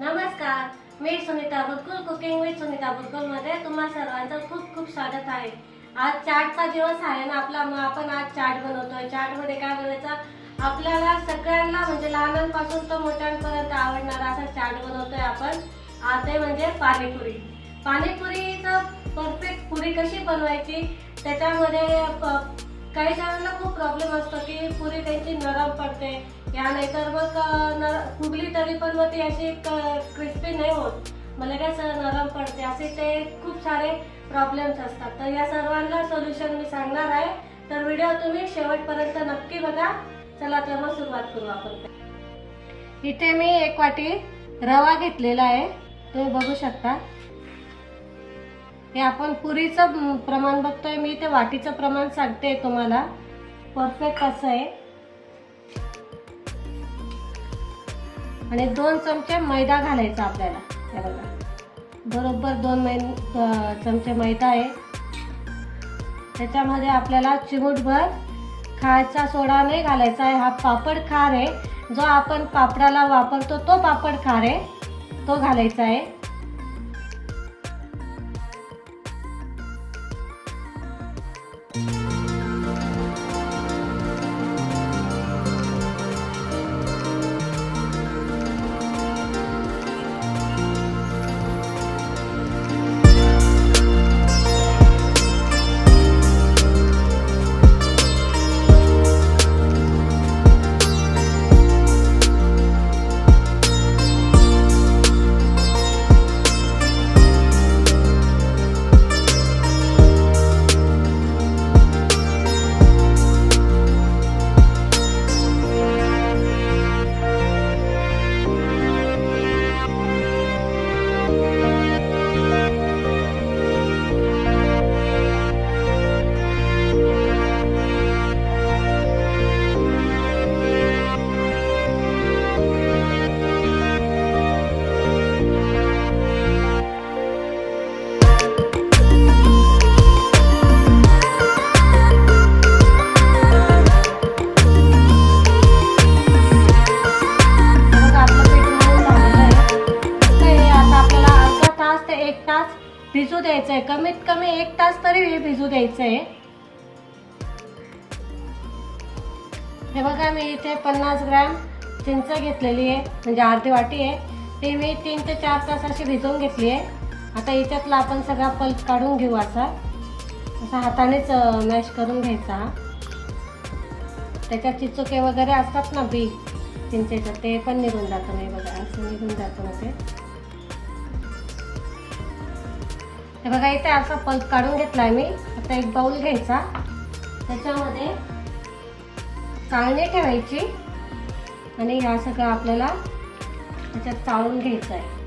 नमस्कार मी Sunita Bulkul cooking with Sunita बुलकुलमध्ये तुम्हा सर्वांचं खूप खूप स्वागत आहे. आज चाटचा दिवस आहे ना आपला मग आपण आज चाट बनवतोय. चाटमध्ये काय बनवायचं? आपल्याला सगळ्यांना म्हणजे लहानांपासून तर मोठ्यांपर्यंत आवडणारा असा चाट बनवतोय आपण. आता म्हणजे पाणीपुरी. पाणीपुरीचं परफेक्ट पुरी कशी बनवायची? त्याच्यामध्ये प- काही जणांना खूप प्रॉब्लेम असतो की पुरी त्यांची नरम पडते. या नाहीतर मग अं, फुगली तरी पण मग ती अशी क्रिस्पी नाही होत. मला काय सर नरम पडते. असे ते खूप सारे प्रॉब्लेम्स असतात. तर या सर्वांना सोल्युशन मी सांगणार आहे. तर व्हिडिओ तुम्ही शेवटपर्यंत नक्की बघा. चला तर मग सुरुवात करू आपण. इथे मी एक वाटी रवा घेतलेला आहे. तुम्ही बघू शकता. हे आपण पुरीचं प्रमाण बघतोय. मी ते वाटीचं प्रमाण सांगते तुम्हाला. परफेक्ट असं आहे. आणि दोन चमचे मैदा घालायचा आपल्याला. हे बघा. बरोबर दोन मै चमचे मैदा आहे. त्याच्यामध्ये आपल्याला चिमूटभर खायचा सोडा नाही घालायचा आहे. हा पापड खार आहे. जो आपण पापडाला वापरतो तो पापड खार आहे. तो घालायचा आहे. तरी हे भिजू द्यायचं आहे हे बघा मी इथे पन्नास ग्रॅम चिंच घेतलेली आहे म्हणजे अर्धी वाटी आहे. ती मी तीन ते चार तास अशी भिजवून घेतली आहे. आता याच्यातला आपण सगळा पल्प काढून घेऊ असा. असा हातानेच मॅश करून घ्यायचा हा. त्याच्यात चिचुके वगैरे असतात ना बी चिंचेचं ते पण निघून जातं नाही बघा असं निघून जातं मग ते. हे बघा इथे असा पल्प काढून घेतलाय मी आता एक बाउल घ्यायचा. त्याच्यामध्ये चाळणी ठेवायची. आणि या सगळं आपल्याला त्याच्यात चाळून घ्यायचं आहे.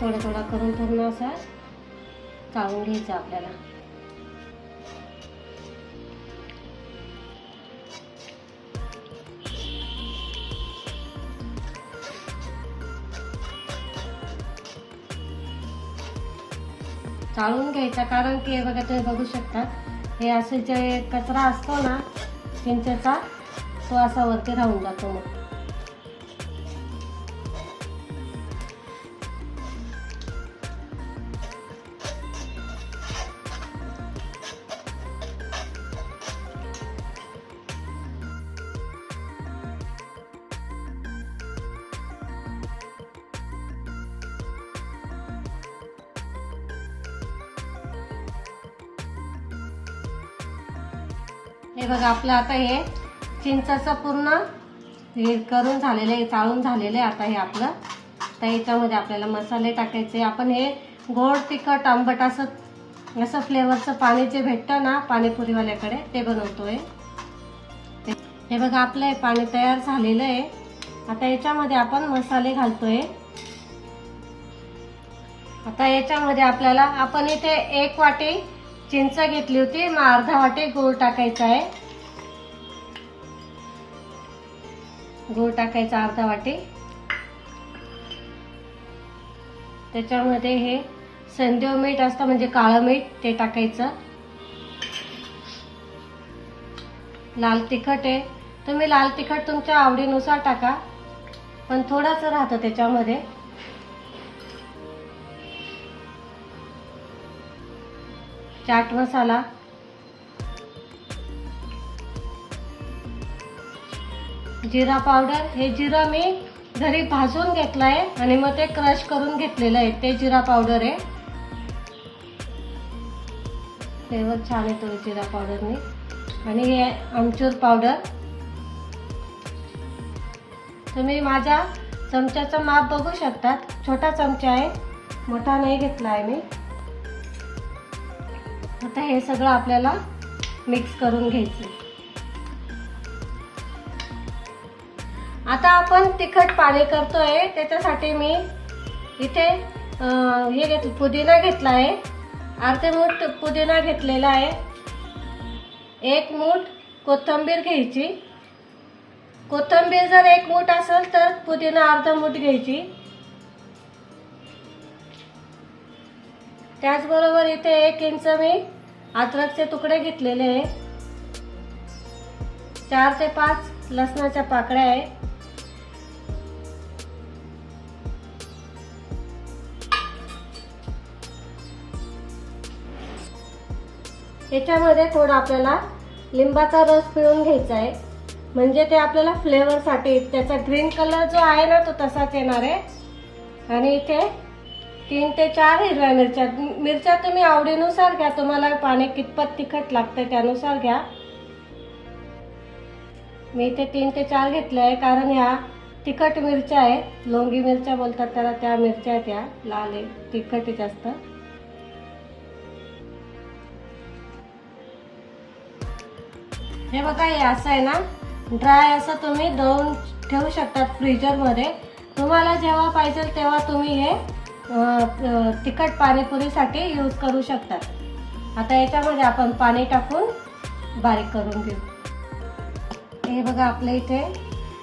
थोडं थोडं करून पूर्ण असं चाळून घ्यायचं आपल्याला. चाळून घ्यायचा कारण की हे बघा तुम्ही बघू शकता हे असे जे कचरा असतो ना चिंचेचा तो असा वरती राहून जातो मग. हे बघा आपलं आता हे चिंचाचं पूर्ण हे करून झालेलं आहे चाळून झालेलं आहे आता हे आपलं. तर याच्यामध्ये आपल्याला मसाले टाकायचे. आपण हे गोड तिखट आंबट असं असं फ्लेवरचं पाणी जे भेटतं ना पाणीपुरीवाल्याकडे ते बनवतोय. हे बघा आपलं हे पाणी तयार झालेलं आहे. आता याच्यामध्ये आपण मसाले घालतोय. आता याच्यामध्ये आपल्याला आपण इथे एक वाटी चिंच घेतली होती. मग अर्धा वाटे गूळ टाकायचा आहे. गूळ टाकायचा अर्धा वाटे. त्याच्यामध्ये हे संदेव मीठ असतं म्हणजे काळं मीठ ते टाकायचं. लाल तिखट आहे. तुम्ही लाल तिखट तुमच्या आवडीनुसार टाका. पण थोडंसं राहतं त्याच्यामध्ये. चाट मसाला. जिरा पावडर. हे जिरं मी घरी भाजून घेतलं आहे आणि मग ते क्रश करून घेतलेलं आहे. ते जिरा पावडर आहे. फ्लेवर छान येतो जिरा पावडरने आणि हे आमचूर पावडर. तुम्ही माझ्या चमच्याचं माप बघू शकतात. छोटा चमचा आहे. मोठा नाही घेतला आहे मी. आता हे सगळं आपल्याला मिक्स करून घ्यायचं आता आपण तिखट पाणी करतोय त्याच्यासाठी मी इथे हे घेत पुदिना घेतला आहे. अर्धे मूठ पुदिना घेतलेला आहे. एक मूठ कोथिंबीर घ्यायची. कोथिंबीर जर एक मूठ असेल तर पुदिना अर्धा मूठ घ्यायची. त्याचबरोबर इथे एक इंच मी अद्रकचे तुकडे घेतलेले आहे. चार ते पाच लसणाच्या पाकळ्या आहे. याच्यामध्ये थोडा आपल्याला लिंबाचा रस पिळून घ्यायचा आहे. म्हणजे ते आपल्याला फ्लेवरसाठी त्याचा ग्रीन कलर जो आहे ना तो तसाच येणार आहे. आणि इथे तीन ते चार हिरव्या मिरच्या. मिरच्या तुम्ही आवडीनुसार घ्या. तुम्हाला पाणी कितपत तिखट लागतंय त्यानुसार घ्या. मी इथे तीन ते चार घेतले आहे कारण ह्या तिखट मिरच्या आहे लोंगी मिरच्या बोलतात त्याला त्या मिरच्या आहेत त्या लाल आहे तिखट आहे जास्त. हे बघा हे असं आहे ना. ड्राय असं तुम्ही दळून ठेवू शकतात फ्रीजरमध्ये. तुम्हाला जेव्हा पाहिजे तेव्हा तुम्ही हे तिखट पाणीपुरीसाठी यूज करू शकतात. आता याच्यामध्ये आपण पाणी टाकून बारीक करून घेऊ. हे बघा आपल्या इथे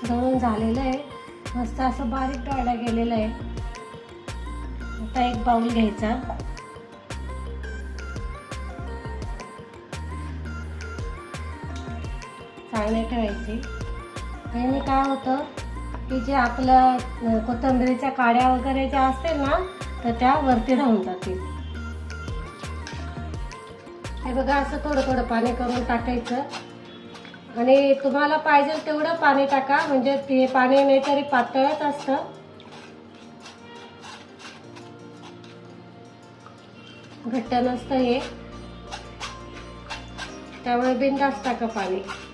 दळून झालेलं आहे. मस्त असं बारीक दळलं गेलेलं आहे. आता एक बाऊल घ्यायचा. चांगले ठेवायची. आणि काय होतं की जे आपलं अं, काड्या वगैरे ज्या असतील ना तर त्या वरती राहून जातील. हे बघा असं थोडं थोडं पाणी करून टाकायचं. आणि तुम्हाला पाहिजे तेवढं पाणी टाका म्हणजे ते पाणी नाही तरी पातळच असतं. घट्ट नसतं हे. त्यामुळे बिंदास टाका पाणी.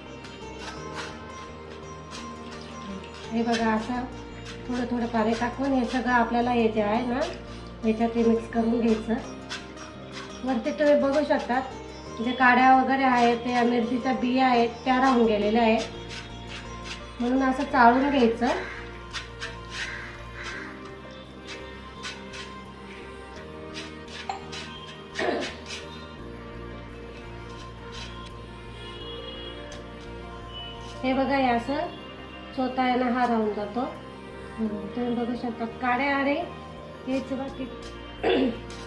हे बघा असं थोडं थोडं पाणी टाकून हे सगळं आपल्याला हे जे आहे ना याच्यात ते मिक्स करून घ्यायचं. वरती तुम्ही बघू शकता जे काड्या वगैरे आहेत त्या मिरचीच्या बिया आहेत त्या राहून गेलेल्या आहेत. म्हणून असं चाळून घ्यायचं. हे बघा हे असं स्वतः यानं हा राहून जातो. तुम्ही बघू शकता काळे आणि हेच बाकी.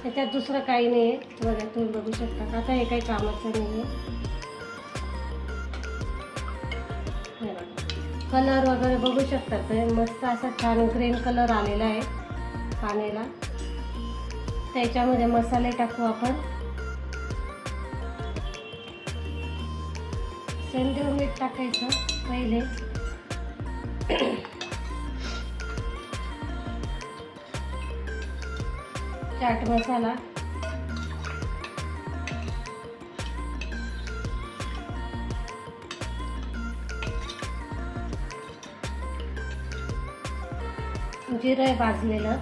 त्याच्यात दुसरं काही नाही आहे बघा तुम्ही बघू शकता. आता हे काही कामाचं नाही आहे कलर वगैरे बघू शकता ते मस्त असा छान ग्रीन कलर आलेला आहे पाण्याला. त्याच्यामध्ये मसाले टाकू आपण. सेंदूर मीठ टाकायचं पहिले. चाट मसाला. जिरं आहे भाजलेलं.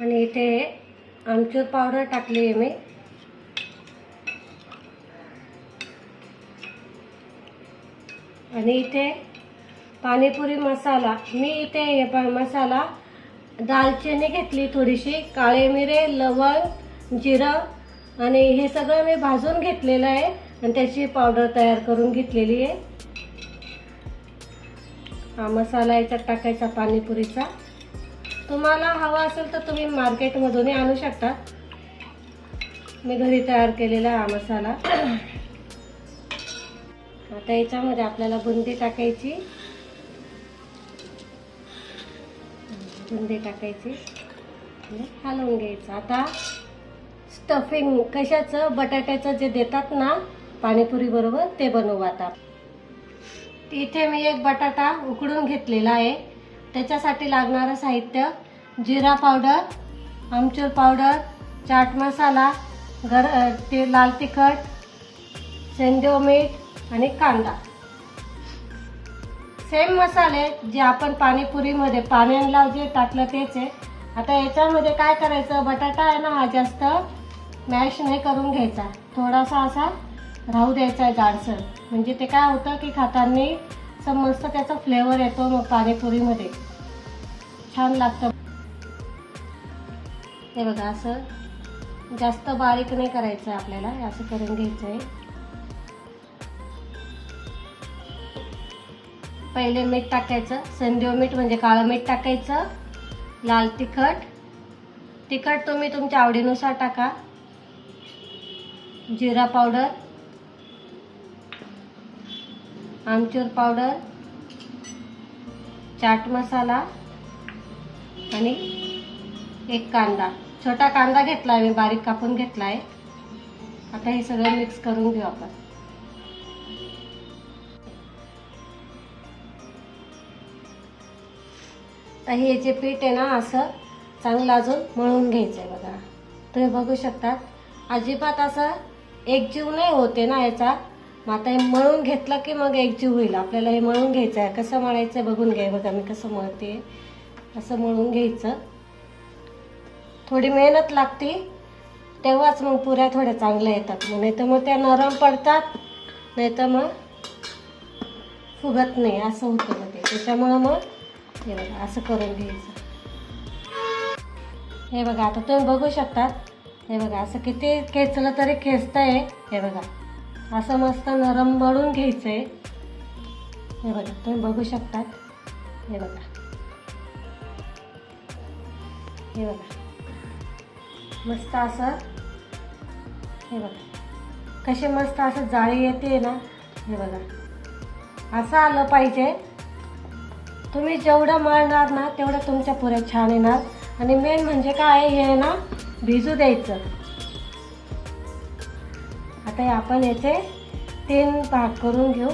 आणि इथे आमचूर पावडर टाकली आहे मी. आणि इथे पाणीपुरी मसाला मी इथे हे प- मसाला दालचिनी घेतली थोडीशी काळे मिरे लवंग जिरं आणि हे सगळं मी भाजून घेतलेलं आहे आणि त्याची पावडर तयार करून घेतलेली आहे. हा मसाला याच्यात टाकायचा पाणीपुरीचा. तुम्हाला हवा असेल तर तुम्ही मार्केटमधूनही आणू शकता. मी घरी तयार केलेला हा मसाला. आता याच्यामध्ये आपल्याला बुंदी टाकायची. बुंदी टाकायची. हलवून घ्यायचं. आता स्टफिंग कशाचं? बटाट्याचं जे देतात ना पाणीपुरी बरोबर ते बनवू आता. इथे मी एक बटाटा उकडून घेतलेला आहे. त्याच्यासाठी लागणारं साहित्य जिरा पावडर आमचूर पावडर चाट मसाला गर ते लाल तिखट सेंदेव मीठ आणि कांदा. सेम मसाले जे आपण पाणीपुरीमध्ये पाण्याला जे टाकलं तेच आहे. आता याच्यामध्ये काय करायचं? बटाटा आहे ना हा जास्त मॅश नाही करून घ्यायचा. थोडासा असा राहू द्यायचा आहे जाडसर. म्हणजे ते काय होतं की खाताना समजतं त्याचा फ्लेवर येतो मग पाणीपुरीमध्ये. छान लागतं. हे बघा असं जास्त बारीक नाही करायचं आहे आपल्याला. असं करून घ्यायचं आहे पहिले मीठ टाकायचं संदेव मीठ म्हणजे काळं मीठ टाकायचं लाल तिखट. तिखट तुम्ही तुमच्या आवडीनुसार टाका. जिरा पावडर. आमचूर पावडर. चाट मसाला. आणि एक कांदा. छोटा कांदा घेतला आहे मी बारीक कापून घेतला आहे आता हे सगळं मिक्स करून घेऊ आपण. तर हे जे पीठ आहे ना असं चांगलं अजून मळून घ्यायचं आहे बघा. तुम्ही बघू शकता अजिबात असं एकजीव नाही होते ना याचा. मग आता हे मळून घेतलं की मग एकजीव होईल. आपल्याला हे मळून घ्यायचं आहे कसं मळायचं आहे बघून घ्या. बघा मी कसं मळते. असं मळून घ्यायचं. थोडी मेहनत लागते. तेव्हाच मग पुऱ्या थोड्या चांगल्या येतात. मग नाही तर मग त्या नरम पडतात. नाही तर मग फुगत नाही. असं होतं मग ते. त्याच्यामुळं मग हे बघा असं करून घ्यायचं. हे बघा आता तुम्ही बघू शकतात. हे बघा असं किती खेचलं तरी खेचतं आहे हे बघा असं मस्त नरम बळून घ्यायचं आहे हे बघा तुम्ही बघू शकतात. हे बघा. हे बघा मस्त असं हे बघा. कसे मस्त असं जाळी येते ना हे बघा. असं आलं पाहिजे. तुम्ही जेवढं मळणार ना तेवढं तुमच्या पुऱ्या छान येणार. आणि मेन म्हणजे काय आहे, हे ना भिजू द्यायचं. आता हे आपण याचे तीन भाग करून घेऊ.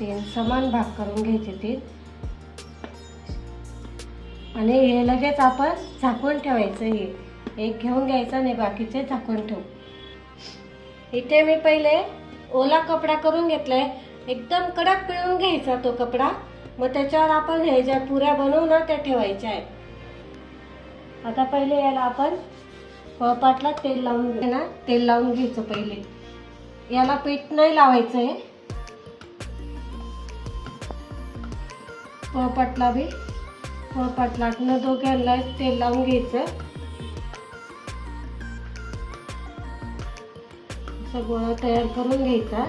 तीन समान भाग करून घ्यायचे तीन आणि हे लगेच आपण झाकून ठेवायचं हे. एक घेऊन घ्यायचं आणि बाकीचे झाकून ठेवू. इथे मी पहिले ओला कपडा करून घेतलाय. एकदम कडक पिळून घ्यायचा तो कपडा. मग त्याच्यावर आपण हे ज्या पुऱ्या बनवू ना त्या ठेवायच्या आहेत. आता पहिले याला आपण पळपाटला तेल लावून घे ना तेल लावून घ्यायचं पहिले. याला पीठ नाही लावायचं आहे पळपाटला बी पोळपाटला लाटणं दोघ्यांना तेल लावून घ्यायचं. असा गोळा तयार करून घ्यायचा.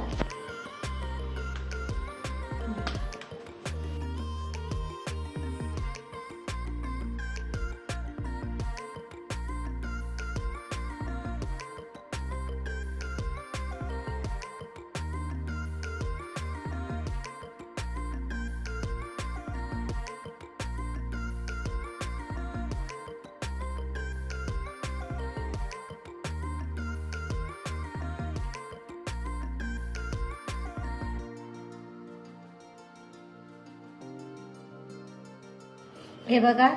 बघा.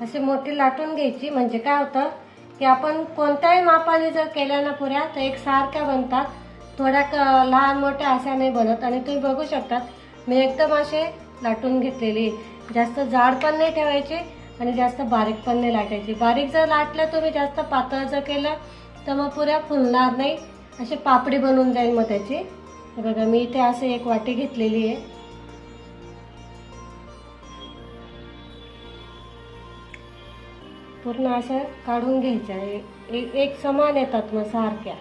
अशी मोठी लाटून घ्यायची. म्हणजे काय होतं की आपण कोणत्याही मापाने जर केल्या ना पुऱ्या तर एक सारख्या बनतात. थोड्या क लहान मोठ्या अशा नाही बनत. आणि तुम्ही बघू शकतात मी एकदम असे लाटून घेतलेली. जास्त जाड पण नाही ठेवायची आणि जास्त बारीक पण नाही लाटायची. बारीक जर लाटलं तुम्ही जास्त पातळ जर केलं तर मग पुऱ्या फुलणार नाही. अशी पापडी बनून जाईल मग त्याची. बघा मी इथे असं एक वाटी घेतलेली आहे. पूर्ण असं काढून घ्यायच्या. एक एक समान येतात मग सारख्या.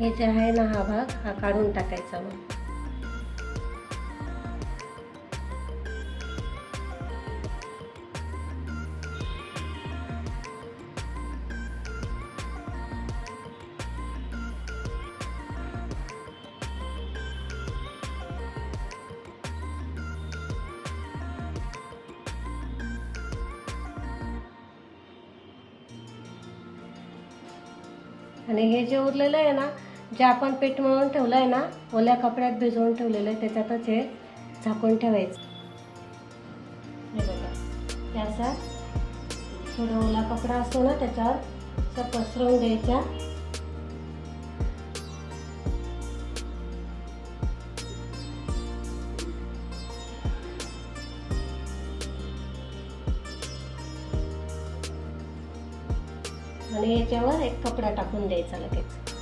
हे जे आहे ना हा भाग हा काढून टाकायचा मग. आणि हे जे उरलेलं आहे ना जे आपण पीठ मळून ठेवलं आहे ना ओल्या कपड्यात भिजवून ठेवलेलं आहे त्याच्यातच हे झाकून ठेवायचं. हे बघा थोडा ओला कपडा असतो ना त्याच्यावर असं पसरवून द्यायचा. आणि याच्यावर एक कपडा टाकून द्यायचा लगेच.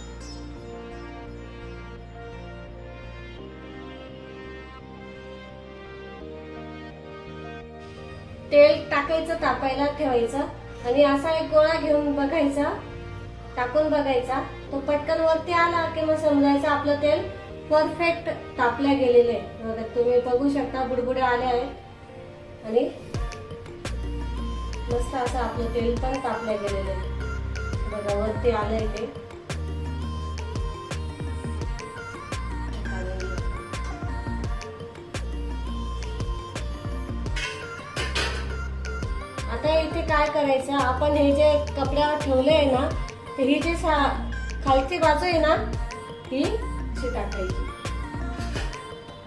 टाकायचं तापायला ठेवायचं. आणि असा एक गोळा घेऊन बघायचा टाकून बघायचा. तो पटकन वरती आला की मग समजायचं आपलं तेल परफेक्ट तापल्या गेलेलं आहे. तुम्ही बघू शकता बुडबुडे आले आहे आणि मस्त असं आपलं तेल पण तापल्या गेलेलं आहे. बघा वरती आलंय ते. काय करायचं? आपण हे जे कपड्यावर ठेवले आहे ना तर ही जी सा- खालची बाजू आहे ना ही अशी टाकायची.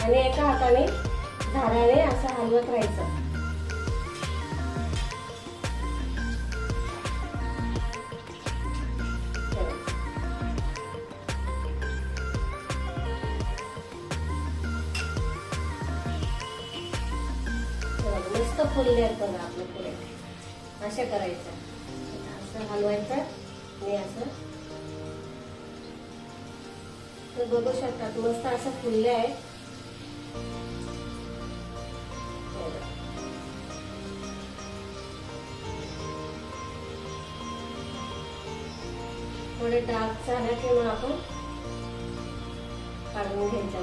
आणि एका हाताने धाराने असं हलवत राहायचं. मस्त फुलले आहेत बघा आपले पुढे अशा करायचं. असं हलवायचं आणि असं. तर बघू शकतात मस्त असं फुलले आहे. थोडे डार्क झाले की मग आपण काढून घ्यायच्या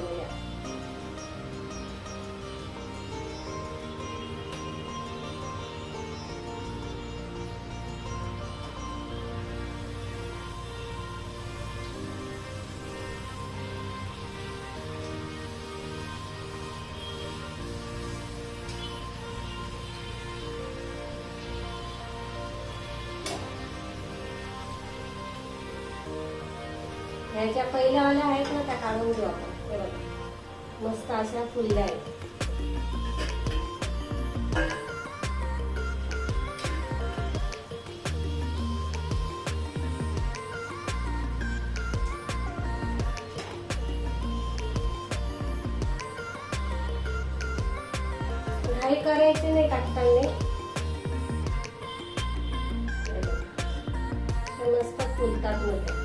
ह्याच्या पहिल्या वाल्या आहेत ना त्या काढून घेऊ आपण. हे बघा. मस्त अशा फुलल्या आहेत. घाई करायची नाही टाकताना मस्त फुलतात मध्ये.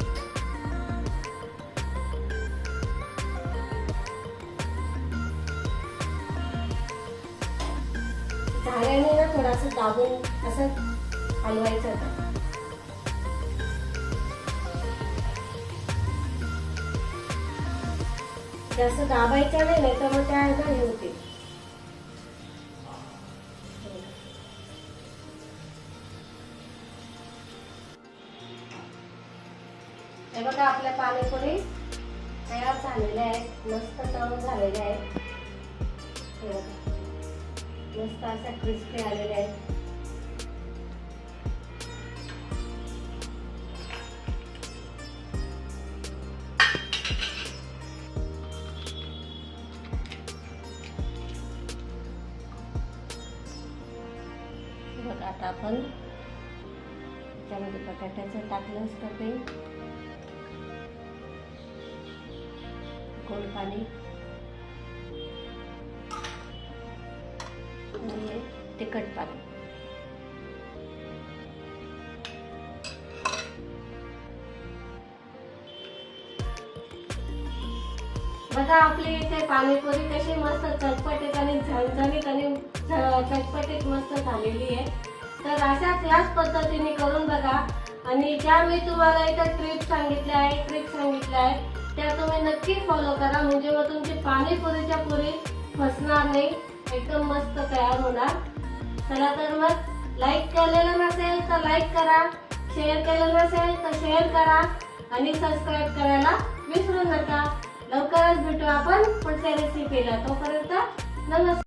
झाडाने ना थोडासा दाबून असं हलवायचं होतं. जास्त दाबायचं नाही नाही तर मग त्या ना हे होते. हे बघा आपल्या पाणीपुरी तयार झालेल्या आहेत मस्त तळून झालेल्या आहेत. मस्त अशा क्रिस्पी आलेल्या आहेत. आता आपण त्यामध्ये बटाट्याचं टाकलं स्टफिंग गोड पाणी. तिखट पाणी बघा आपली इथे पाणीपुरी कशी मस्त चटपटीत आणि झणझणीत आणि चटपटीत मस्त झालेली आहे. तर अशाच याच पद्धतीने करून बघा. आणि ज्या मी तुम्हाला इथं ट्रिप सांगितल्या आहे ट्रिप सांगितल्या आहे त्या तुम्ही नक्की फॉलो करा. म्हणजे मग तुमची पाणीपुरीच्या पुरी फसणार नाही. एकदम मस्त तयार होणार. चला तर मग लाईक केलेलं नसेल तर लाईक करा शेअर केलेलं नसेल तर शेअर करा आणि सबस्क्राईब करायला विसरू नका. लवकरच भेटू आपण पुढच्या रेसिपीला तोपर्यंत नमस्कार.